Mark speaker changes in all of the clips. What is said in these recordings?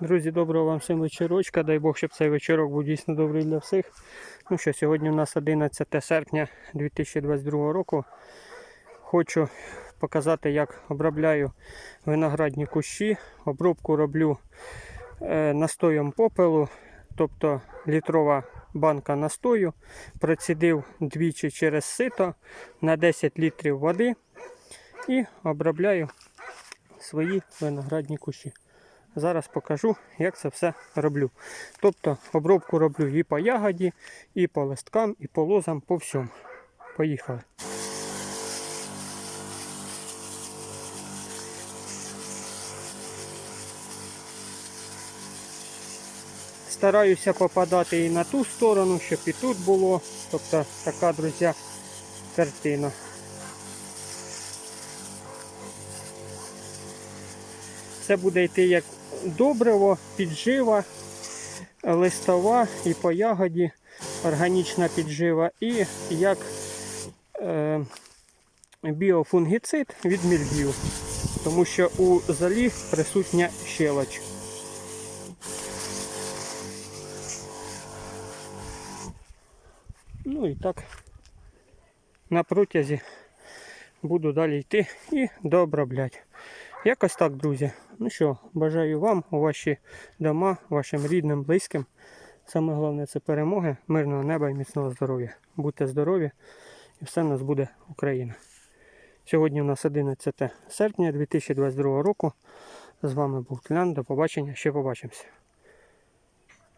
Speaker 1: Друзі, доброго вам всім вечірочка. Дай Бог, щоб цей вечірок був дійсно добрий для всіх. Ну що, сьогодні у нас 11 серпня 2022 року. Хочу показати, як обробляю виноградні кущі. Обробку роблю е, настоєм попелу, тобто літрова банка настою. Процідив двічі через сито на 10 літрів води і обробляю свої виноградні кущі. Зараз покажу, як це все роблю. Тобто обробку роблю і по ягоді, і по листкам, і по лозам, по всьому. Поїхали. Стараюся попадати і на ту сторону, щоб і тут було. Тобто така, друзі, картина. Це буде йти як добриво, піджива, листова і по ягоді органічна піджива, і як е, біофунгіцид від мільдію, тому що у золі присутня щелоч. Ну і так на протязі буду далі йти і дообробляти. Якось так, друзі. Ну що, бажаю вам у ваші дома, вашим рідним, близьким. Саме головне це перемоги, мирного неба і міцного здоров'я. Будьте здорові і все в нас буде Україна. Сьогодні у нас 11 серпня 2022 року. З вами був Тлян. До побачення, ще побачимося.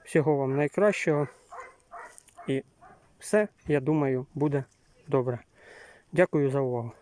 Speaker 1: Всього вам найкращого. І все, я думаю, буде добре. Дякую за увагу.